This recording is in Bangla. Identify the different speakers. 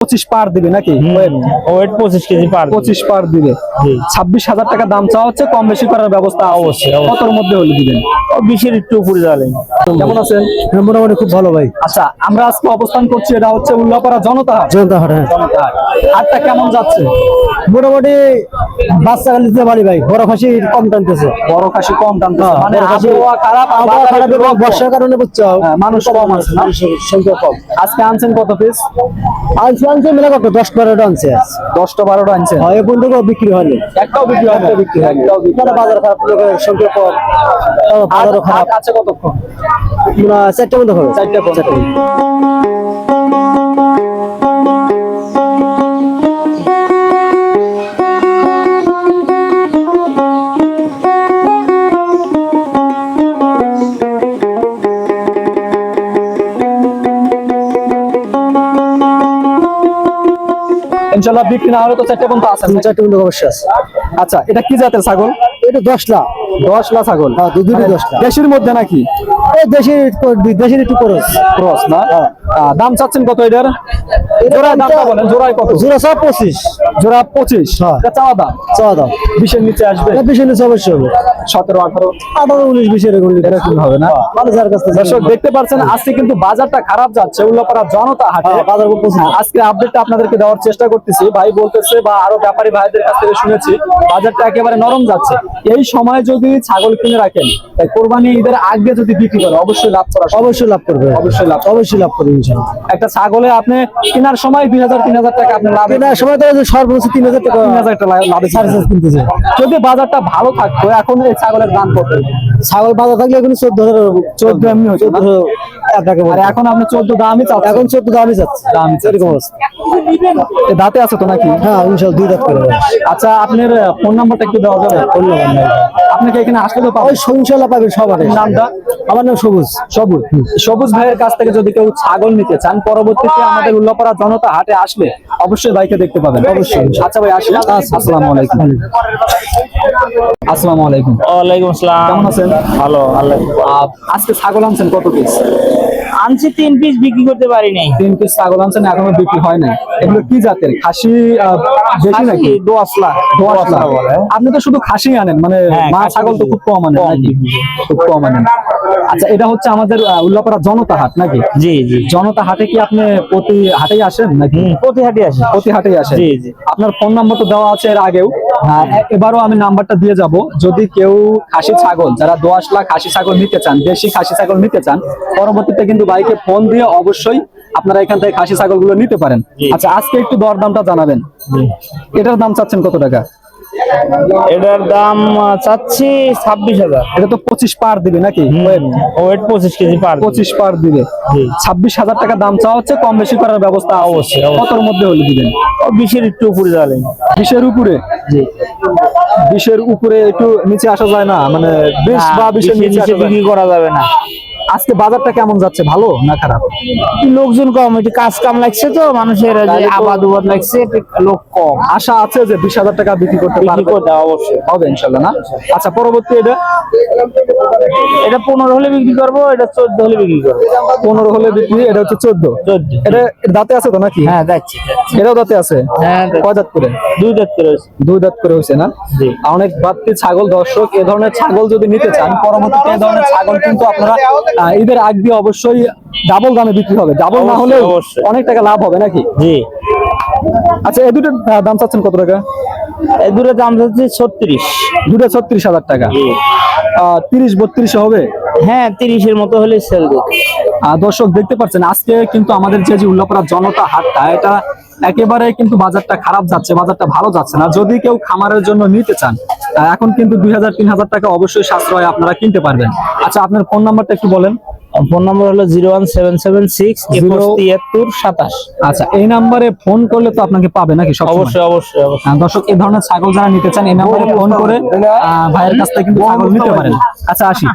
Speaker 1: পঁচিশ পার দিবে নাকি?
Speaker 2: ওয়েট পঁচিশ কেজি পার
Speaker 1: পঁচিশ পার দিবে। ছাব্বিশ হাজার টাকা দাম চাওয়া হচ্ছে কম বেশি করার ব্যবস্থা
Speaker 2: অবশ্যই।
Speaker 1: কতর মধ্যে হলে দিবেন?
Speaker 2: বিশের একটু উপরে যাবে।
Speaker 1: কেমন আছেন?
Speaker 3: মোটামুটি খুব ভালো ভাই।
Speaker 1: আচ্ছা আমরা আজকে অবস্থান করছি এটা হচ্ছে উল্লাপাড়া জনতা
Speaker 3: জনতা হাট হ্যাঁ।
Speaker 1: জনতা হাট। হাটটা কেমন যাচ্ছে?
Speaker 3: মোটামুটি বাচ্চা পারি ভাই। বড় খাসি কম টানতেছে।
Speaker 1: বড় খাসি কম টানতেছে।
Speaker 3: হ্যাঁ,
Speaker 1: মানে আবহাওয়া খারাপ
Speaker 3: আবহাওয়া খারাপ এবং বর্ষার কারণে বুঝছ।
Speaker 1: মানুষ কম আছে না?
Speaker 3: সংখ্যা কম।
Speaker 1: আজকে আনছেন কত পিস
Speaker 3: আনছে আনছে মেলা কত? আনছে আজ। হয় এ পর্যন্ত বিক্রি হয়নি।
Speaker 1: একটাও বিক্রি
Speaker 3: বিক্রি হয়নি।
Speaker 1: একটাও
Speaker 3: বাজার খারাপ সংখ্যা কম। বাজারও খারাপ।
Speaker 1: আছে কতক্ষণ?
Speaker 3: না, চারটে মতো হবে।
Speaker 1: চারটা পর্যন্ত ইনশাল্লাহ বিক্রি না হলে তো চারটে পর্যন্ত আছে।
Speaker 3: চারটে পর্যন্ত অবশ্যই আছে।
Speaker 1: আচ্ছা এটা কি জাতের ছাগল?
Speaker 3: এটা দশ লাখ
Speaker 1: দশ লাখ ছাগল?
Speaker 3: হ্যাঁ, দুটোই
Speaker 1: মানে
Speaker 3: দশ লাখ।
Speaker 1: দেশের মধ্যে নাকি?
Speaker 3: এই দেশের একটু- দেশের একটু ক্রস।
Speaker 1: ক্রস না?
Speaker 3: হ্যাঁ।
Speaker 1: দাম চাচ্ছেন কত এটার? জোড়ায় দামটা বলেন জোড়ায় কত?
Speaker 3: জোড়া সব পঁচিশ।
Speaker 1: জোড়া পঁচিশ
Speaker 3: হ্যাঁ।
Speaker 1: চাওয়া দাম।
Speaker 3: চাওয়া দাম।
Speaker 1: বিশের নিচে আসবে?
Speaker 3: এটা পিছনে অবশ্যই হবে।
Speaker 1: সতেরো আঠারো?
Speaker 3: আঠারো উনিশ বিশ এরকম
Speaker 1: এরকম হবে। না?
Speaker 3: যার
Speaker 1: দর্শক দেখতে পাচ্ছেন আজকে কিন্তু বাজারটা খারাপ যাচ্ছে উল্লাপাড়া জনতা হাটে।
Speaker 3: হ্যাঁ, বাজার
Speaker 1: হ্যাঁ, আজকে আপডেটটা আপনাদেরকে দেওয়ার চেষ্টা করতেছি। ভাই বলতেছে বা আরও ব্যাপারী ভাইদের কাছ থেকে শুনেছি বাজারটা একেবারে নরম যাচ্ছে। এই সময় যদি ছাগল কিনে রাখেন তাই কোরবানি ঈদের আগে যদি বিক্রি করে অবশ্যই লাভ করা
Speaker 3: অবশ্যই লাভ করবে।
Speaker 1: অবশ্যই লাভ।
Speaker 3: অবশ্যই লাভ করবে
Speaker 1: একটা ছাগলে আপনি কেনার সময় দুই হাজার তিন হাজার টাকা আপনি লাভ
Speaker 3: কেনার সময় তো সর্বোচ্চ তিন হাজার টাকা
Speaker 1: তিন হাজার টাকা লাভে
Speaker 3: চার কিনতেছে
Speaker 1: যদি বাজারটা ভালো থাকতো এখন এই ছাগলের দাম কত?
Speaker 3: ছাগল বাজার থাকলে এখন চোদ্দ হাজার
Speaker 1: চোদ্দ এমনি হতো
Speaker 3: চোদ্দ
Speaker 1: আর এখন আপনি চোদ্দ দামই চাচ্ছেন।
Speaker 3: এখন চোদ্দ দামই যাচ্ছে
Speaker 1: দামই
Speaker 3: এরকম অবস্থা।
Speaker 1: দাঁতে আছে তো নাকি?
Speaker 3: হ্যাঁ দুই দাঁত করে
Speaker 1: আচ্ছা আপনার ফোন নাম্বারটা একটু দেওয়া যাবে? আপনাকে এখানে আসলে তো পাবো
Speaker 3: ওই ইনশাল্লাহ পাবে সবার
Speaker 1: নামটা?
Speaker 3: আমার নাম সবুজ।
Speaker 1: সবুজ। সবুজ ভাইয়ের কাছ থেকে যদি কেউ ছাগল নিতে চান পরবর্তীতে আমাদের উল্লাপাড়া জনতা হাটে আসলে অবশ্যই ভাইকে দেখতে পাবেন। অবশ্যই আচ্ছা ভাই আসি আসসালামু আলাইকুম। আসসালামু আলাইকুম।
Speaker 2: ওয়ালাইকুম আসসালাম।
Speaker 1: কেমন আছেন?
Speaker 2: ভালো আল্লাহ।
Speaker 1: আজকে ছাগল আনছেন কত পিস
Speaker 2: আনছি, তিন পিস বিক্রি করতে পারি নাই।
Speaker 1: তিন পিস ছাগল আনছেন, এখনও বিক্রি হয় নাই। এগুলো কি জাতের? খাসি দেশি নাকি?
Speaker 2: দোয়াশলা
Speaker 1: দোআঁশলা। আপনি তো শুধু খাসি আনেন মানে
Speaker 2: হ্যাঁ,
Speaker 1: মা ছাগল তো খুব কম আনেন নাকি? খুব কম আনেন। আচ্ছা এটা হচ্ছে আমাদের উল্লাপাড়া জনতা হাট নাকি?
Speaker 2: জি জি।
Speaker 1: জনতা হাটে কি আপনি প্রতি হাটেই আসেন নাকি?
Speaker 2: হুম, প্রতিহাটি আসে।
Speaker 1: প্রতি হাটেই আসেন?
Speaker 2: জি, জি।
Speaker 1: আপনার ফোন নাম্বার তো দেওয়া আছে এর আগেও। এ- এবারও আমি নাম্বারটা দিয়ে যাব। যদি কেউ খাসি ছাগল যারা দোয়াশলা খাসি ছাগল নিতে চান দেশি খাসি ছাগল নিতে চান পরবর্তীতে কিন্তু বাইকে ফোন দিয়ে অবশ্যই আপনারা এখান থেকে খাসি ছাগলগুলো নিতে পারেন। আচ্ছা আজকে একটু দর দামটা জানাবেন এটার দাম চাচ্ছেন কত টাকা?
Speaker 2: এটার দাম চাচ্ছি ছাব্বিশ হাজার।
Speaker 1: এটা তো পঁচিশ পার দিবে নাকি?
Speaker 2: ওয়েট। পঁচিশ কেজি পার
Speaker 1: পঁচিশ পার দিবে। ছাব্বিশ হাজার টাকা দাম চাওয়া হচ্ছে কম বেশি করার ব্যবস্থা।
Speaker 2: অবশ্যই।
Speaker 1: কতর মধ্যে হলে দিবেন?
Speaker 2: বিশের একটু উপরে যাবে।
Speaker 1: বিশের উপরে?
Speaker 2: জি।
Speaker 1: বিশের উপরে একটু নিচে আসা যায় না মানে বিশ বা বিশের নিচে।
Speaker 2: বিক্রি করা যাবে না।
Speaker 1: আজকে বাজারটা কেমন যাচ্ছে ভালো না খারাপ?
Speaker 2: লোকজন কম একটু কাজ কাম লাগছে তো মানুষের যে আবাদ উবাদ লাগছে লোক কম।
Speaker 1: আশা আছে যে বিশ হাজার টাকা বিক্রি করতে পারবে?
Speaker 2: অবশ্যই।
Speaker 1: হবে ইনশাল্লাহ না? আচ্ছা পরবর্তী এটা?
Speaker 2: এটা পনেরো হলে বিক্রি করব এটা চোদ্দ হলে বিক্রি করব।
Speaker 1: পনেরো হলে বিক্রি এটা হচ্ছে চোদ্দ? এটা দাঁতে আছে তো নাকি?
Speaker 2: হ্যাঁ যাচ্ছি যাচ্ছি।
Speaker 1: এটাও দাঁতে আছে?
Speaker 2: হ্যাঁ
Speaker 1: কয় দাঁত করে?
Speaker 2: দুই দাঁত করে হয়েছে।
Speaker 1: দুই দাঁত করে হয়েছে না? অনেক বাড়তি ছাগল দর্শক এ ধরনের ছাগল যদি নিতে চান পরবর্তীতে এ ধরনের ছাগল কিন্তু আপনারা ঈদের আগ দিয়ে অবশ্যই ডাবল দামে বিক্রি হবে। ডাবল না হলেও অনেক টাকা লাভ হবে নাকি?
Speaker 2: জি।
Speaker 1: আচ্ছা এই দুটোর দাম চাচ্ছেন কত টাকা?
Speaker 2: এই দুটো দাম হচ্ছে ছত্রিশ।
Speaker 1: দুটো ছত্রিশ হাজার টাকা। তিরিশ বত্রিশে হবে?
Speaker 2: হ্যাঁ তিরিশের মতো হলে সেল
Speaker 1: দর্শক দেখতে পাচ্ছেন আজকে কিন্তু আমাদের যে যে উল্লাপাড়া জনতা হাটটা এটা একেবারে কিন্তু বাজারটা খারাপ যাচ্ছে বাজারটা ভালো যাচ্ছে না। যদি কেউ খামারের জন্য নিতে চান এখন কিন্তু দুই হাজার তিন হাজার টাকা অবশ্যই সাশ্রয় আপনারা কিনতে পারবেন। আচ্ছা আপনার ফোন নাম্বারটা একটু বলেন।
Speaker 2: ফোন নাম্বার হলো zero one seven seven six
Speaker 1: zero
Speaker 2: তিয়াত্তর সাতাশ।
Speaker 1: আচ্ছা এই নাম্বারে ফোন করলে তো আপনাকে পাবে নাকি সব
Speaker 2: অবশ্যই অবশ্যই অবশ্যই।
Speaker 1: দর্শক এই ধরনের ছাগল যারা নিতে চান এই নাম্বারে ফোন করে ভাইয়ের কাছ থেকে কিন্তু ছাগল নিতে পারেন। আচ্ছা আসি।